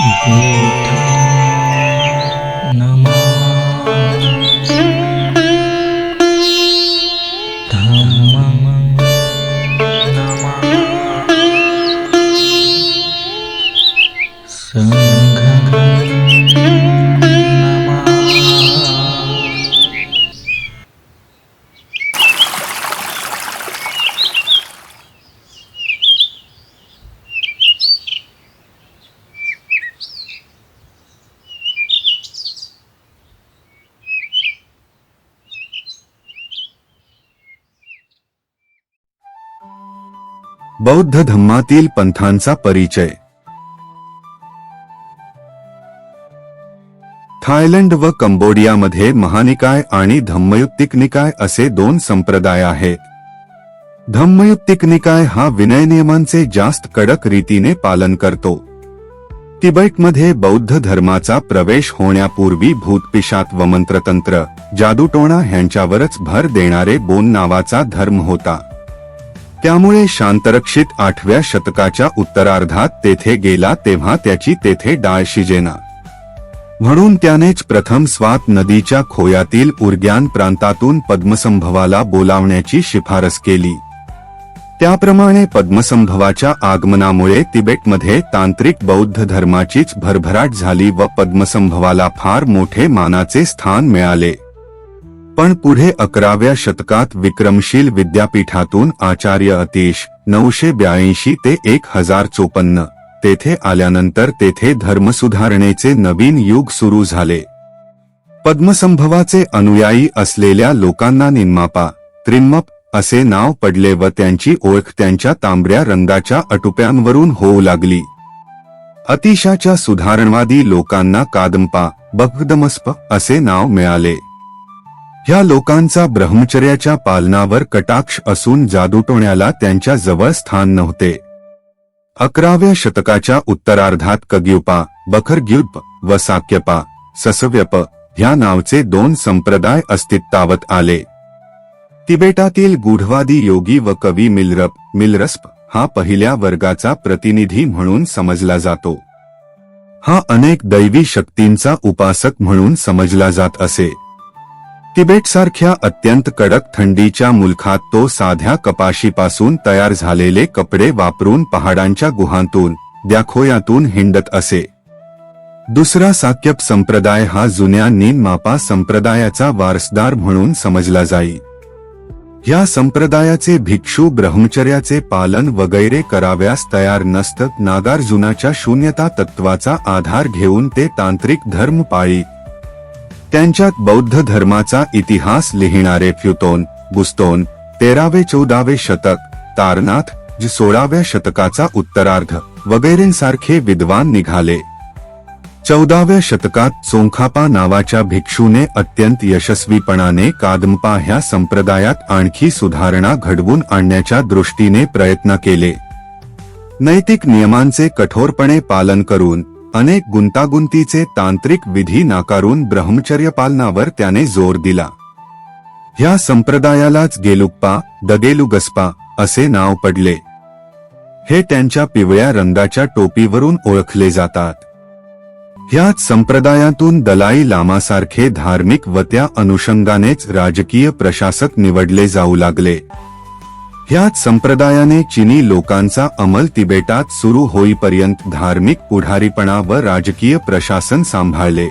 बुद्धं बौद्ध धम्मातील पंथांचा परिचय. थायलंड व कंबोडियामध्ये महानिकाय आणि धम्मयुक्तिक निकाय असे दोन संप्रदाय आहेत. धम्मयुक्तिक निकाय हा विनय नियमांचे जास्त कडक रीतीने पालन करतो. तिबेटमध्ये बौद्ध धर्माचा प्रवेश होण्यापूर्वी भूतपिशात व मंत्रतंत्र जादूटोणा ह्यांच्यावरच भर देणारे बोन नावाचा धर्म होता. त्यामुळे शांतरक्षित आठव्या शतकाच्या उत्तरार्धात तेथे गेला तेव्हा त्याची तेथे डाळ शिजेना. म्हणून त्यानेच प्रथम स्वात नदीच्या खोयातील उर्ग्यान प्रांतातून पद्मसंभवाला बोलावण्याची शिफारस केली. त्याप्रमाणे पद्मसंभवाच्या आगमनामुळे तिबेटमध्ये तांत्रिक बौद्ध धर्माचीच भरभराट झाली व पद्मसंभवाला फार मोठे मानाचे स्थान मिळाले. पण पुढे अकराव्या शतकात विक्रमशील विद्यापीठातून आचार्य अतिश नऊशे ब्याऐंशी ते एक हजार चोपन्न. तेथे आल्यानंतर तेथे धर्मसुधारणेचे नवीन युग सुरू झाले. पद्मसंभवाचे अनुयायी असलेल्या लोकांना निन्मापा त्रिन्मप असे नाव पडले व त्यांची ओळख त्यांच्या तांबड्या रंगाच्या अटुप्यांवरून होऊ लागली. अतिशाच्या सुधारणवादी लोकांना कादंपा बगदमस्प असे नाव मिळाले. ह्या लोकांचा ब्रह्मचर्याच्या पालनावर कटाक्ष असून जादूटोण्याला त्यांच्या जवळ स्थान नव्हते. अकराव्या शतकाच्या उत्तरार्धात कग्युपा बखरग्युप व साक्यपा ससव्यप ह्या नावचे दोन संप्रदाय अस्तित्वात आले. तिबेटातील गूढवादी योगी व कवी मिलरप मिलरस्प हा पहिल्या वर्गाचा प्रतिनिधी म्हणून समजला जातो. हा अनेक दैवी शक्तींचा उपासक म्हणून समजला जात असे. तिबेटसारख्या अत्यंत कडक थंडीच्या मुलखात तो साध्या कपाशीपासून तयार झालेले कपडे वापरून पहाडांच्या गुहांतून द्याखोयातून हिंडत असे. दुसरा साक्यप संप्रदाय हा जुन्या नीनमापा संप्रदायाचा वारसदार म्हणून समजला जाई. या संप्रदायाचे भिक्षू ब्रह्मचर्याचे पालन वगैरे कराव्यास तयार नसत नागार्जुनाच्या शून्यता तत्वाचा आधार घेऊन ते तांत्रिक धर्म पाळी त्यांच्यात बौद्ध धर्माचा इतिहास लिहिणारे फ्युतोन गुस्तोन तेरावे चौदावे शतक तारनाथ जी सोळाव्या शतकाचा उत्तरार्ध वगैरेंसारखे विद्वान निघाले. चौदाव्या शतकात चोंखापा नावाच्या भिक्षूने अत्यंत यशस्वीपणाने कादंपा ह्या संप्रदायात आणखी सुधारणा घडवून आणण्याच्या दृष्टीने प्रयत्न केले. नैतिक नियमांचे कठोरपणे पालन करून अनेक गुंतागुंतीचे तांत्रिक विधी नाकारून ब्रह्मचर्य पालनावर त्याने जोर दिला. ह्या संप्रदायालाच गेलुप्पा दगेलुगस्पा असे नाव पडले. हे त्यांच्या पिवळ्या रंगाच्या टोपीवरून ओळखले जातात. ह्याच संप्रदायातून दलाई लामासारखे धार्मिक व त्या अनुषंगानेच राजकीय प्रशासक निवडले जाऊ लागले. ह्याच संप्रदायाने चिनी लोकांचा अमल तिबेटात सुरू होईपर्यंत धार्मिक पुढारीपणा व राजकीय प्रशासन सांभाळले.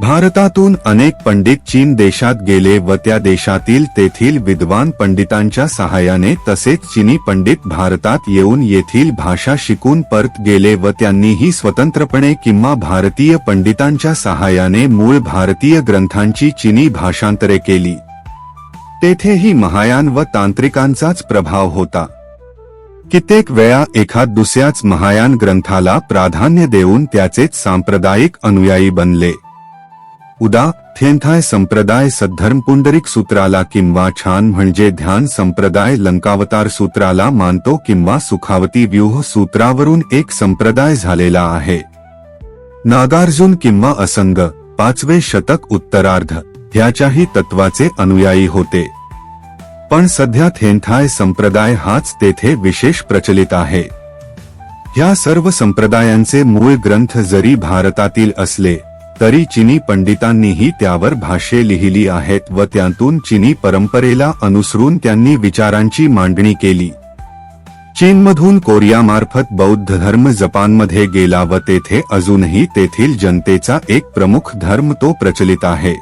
भारतातून अनेक पंडित चीन देशात गेले व त्या देशातील तेथील विद्वान पंडितांच्या सहाय्याने तसेच चिनी पंडित भारतात येऊन येथील भाषा शिकून परत गेले व त्यांनीही स्वतंत्रपणे किंवा भारतीय पंडितांच्या सहाय्याने मूळ भारतीय ग्रंथांची चिनी भाषांतरे केली. तेथेही महायान व तांत्रिकांचाच प्रभाव होता. कित्येक वेळा एखाद दुसऱ्याच महायान ग्रंथाला प्राधान्य देऊन त्याचेच सांप्रदायिक अनुयायी बनले. उदा थेंथाय संप्रदाय सद्धर्म पुंडरिक सूत्राला किंवा छान म्हणजे ध्यान संप्रदाय लंकावतार सूत्राला मानतो किंवा सुखावती व्यूह सूत्रावरून एक संप्रदाय झालेला आहे. नागार्जुन किंवा असंग पाचवे शतक उत्तरार्ध ह्याच्याही तत्वाचे अनुयायी होते. पण सध्या थेंथाय संप्रदाय हाच तेथे विशेष प्रचलित आहे. ह्या सर्व संप्रदायांचे मूळ ग्रंथ जरी भारतातील असले तरी चिनी पंडितांनीही त्यावर भाष्ये लिहिली आहेत व त्यातून चिनी परंपरेला अनुसरून त्यांनी विचारांची मांडणी केली. चीनमधून कोरियामार्फत बौद्ध धर्म जपानमध्ये गेला व तेथे अजूनही तेथील जनतेचा एक प्रमुख धर्म तो प्रचलित आहे.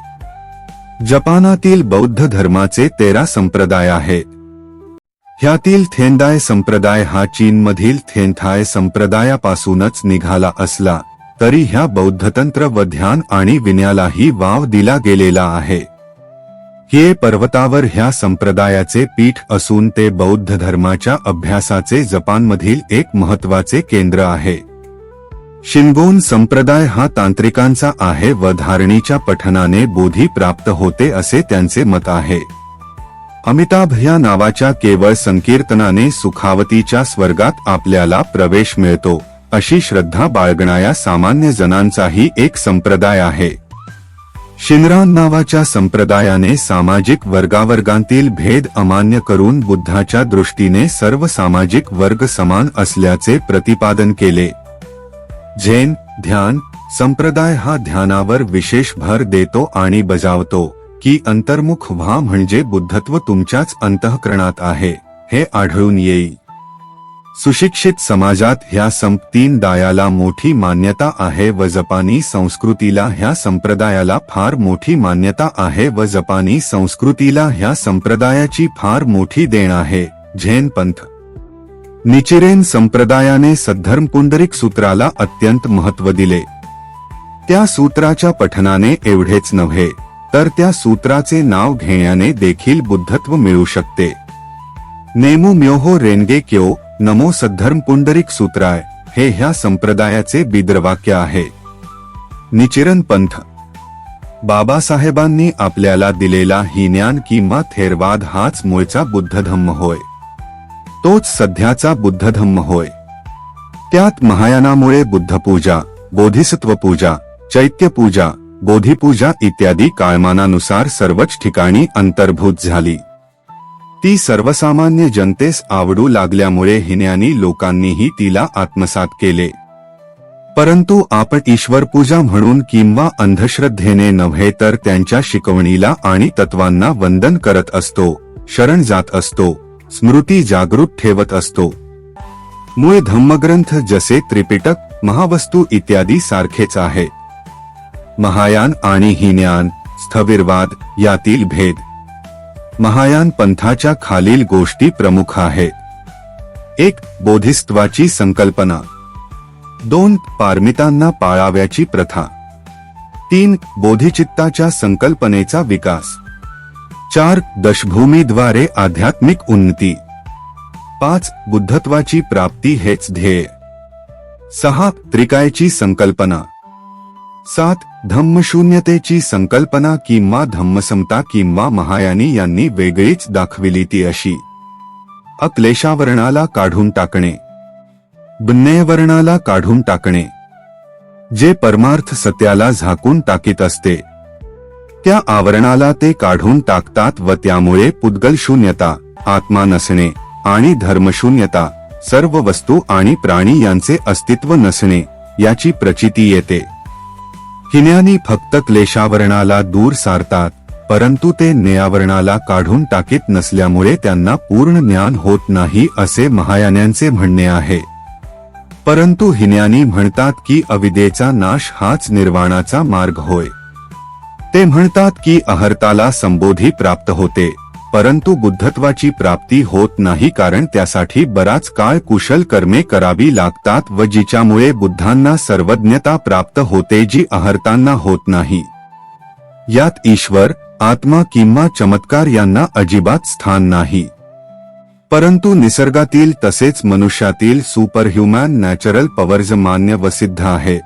जपानातील बौद्ध धर्माचे तेरा संप्रदाय आहेत ह्यातील थेंदाय संप्रदाय हा चीनमधील थेंथाय संप्रदायापासूनच निघाला असला तरी ह्या बौद्धतंत्र व ध्यान आणि विन्यालाही वाव दिला गेलेला आहे. हे पर्वतावर ह्या संप्रदायाचे पीठ असून ते बौद्ध धर्माच्या अभ्यासाचे जपानमधील एक महत्त्वाचे केंद्र आहे. शिनगोन संप्रदाय हा तांत्रिकांचा आहे व धारणीच्या पठनाने बोधी प्राप्त होते असे त्यांचे मत आहे. अमिताभ या नावाच्या केवळ संकीर्तनाने सुखावतीच्या स्वर्गात आपल्याला प्रवेश मिळतो अशी श्रद्धा बाळगणाऱ्या सामान्य जनांचाही एक संप्रदाय आहे. शिनरान नावाच्या संप्रदायाने सामाजिक वर्गावर्गांतील भेद अमान्य करून बुद्धाच्या दृष्टीने सर्व सामाजिक वर्ग समान असल्याचे प्रतिपादन केले. झेन ध्यान संप्रदाय हा ध्यानावर विशेष भर देतो आणि बजावतो की अंतर्मुख व्हा म्हणजे बुद्धत्व तुमच्याच अंतःकरणात आहे हे आढळून येईल सुशिक्षित समाजात ह्या संपतीन दायाला मोठी मान्यता आहे व जपानी संस्कृतीला ह्या संप्रदायाला फार मोठी मान्यता आहे व जपानी संस्कृतीला ह्या संप्रदायाची फार मोठी देण आहे झेन पंथ. निचिरेन संप्रदायाने सद्धर्म पुंडरिक सूत्राला अत्यंत महत्त्व दिले. त्या सूत्राच्या पठनाने एवढेच नव्हे तर त्या सूत्राचे नाव घेण्याने देखील बुद्धत्व मिळू शकते. नेमू म्योहो रेनगे क्यो नमो सद्धर्म पुंडरिक सूत्राय हे ह्या संप्रदायाचे बिद्रवाक्य आहे. निचिरन पंथ. बाबासाहेबांनी आपल्याला दिलेला ही ज्ञान किंवा थेरवाद हाच मूळचा बुद्धधम्म होय. तोच सध्याचा बुद्ध धम्म होय. त्यात महायानामुळे बुद्धपूजा बोधिसत्व पूजा चैत्य पूजा बोधिपूजा इत्यादी काळमानानुसार सर्वच ठिकाणी अंतर्भूत झाली. ती सर्वसामान्य जनतेस आवडू लागल्यामुळे हिन्यानी लोकांनीही तिला आत्मसात केले. परंतु आपण ईश्वरपूजा म्हणून किंवा अंधश्रद्धेने नव्हे तर त्यांच्या शिकवणीला आणि तत्वांना वंदन करत असतो शरण जात असतो स्मृती जागृत ठेवत असतो. मूळ धम्मग्रंथ जसे त्रिपिटक महावस्तू इत्यादी सारखेच आहे. महायान आणि हिन्यान स्थविरवाद यातील भेद. महायान पंथाच्या खालील गोष्टी प्रमुख आहेत एक बोधिस्त्वाची संकल्पना. दोन पारमितांना पाळाव्याची प्रथा. तीन बोधिचित्ताच्या संकल्पनेचा विकास. चार दशभूमीद्वारे आध्यात्मिक उन्नती. पाच बुद्धत्वाची प्राप्ती हेच ध्येय. सहा त्रिकायची संकल्पना. सात धम्मशून्यतेची संकल्पना किंवा धम्मसमता किंवा महायानी यांनी वेगळीच दाखविली ती अशी. अक्लेशावरणाला काढून टाकणे. ब्नेयवर्णाला काढून टाकणे. जे परमार्थ सत्याला झाकून टाकीत असते त्या आवरणाला ते काढून टाकतात व त्यामुळे पुद्गल शून्यता आत्मा नसणे आणि धर्मशून्यता सर्व वस्तू आणि प्राणी यांचे अस्तित्व नसणे याची प्रचिती येते. हिन्यानी फक्त क्लेशावरणाला दूर सारतात परंतु ते नेयावरणाला काढून टाकीत नसल्यामुळे त्यांना पूर्ण ज्ञान होत नाही असे महायान्यांचे म्हणणे आहे. परंतु हिन्यानी म्हणतात की अविदेचा नाश हाच निर्वाणाचा मार्ग होय. ते म्हणतात की अहर्ताला संबोधी प्राप्त होते परंतु बुद्धत्वाची प्राप्ती होत नाही कारण त्यासाठी बराच काळ कुशल कर्मे करावी लागतात व जिच्यामुळे बुद्धांना सर्वज्ञता प्राप्त होते जी अहर्तांना होत नाही. यात ईश्वर आत्मा किंवा चमत्कार यांना अजिबात स्थान नाही. परंतु निसर्गातील तसेच मनुष्यातील सुपरह्युमॅन नॅचरल पवर्ज मान्य व सिद्ध आहेत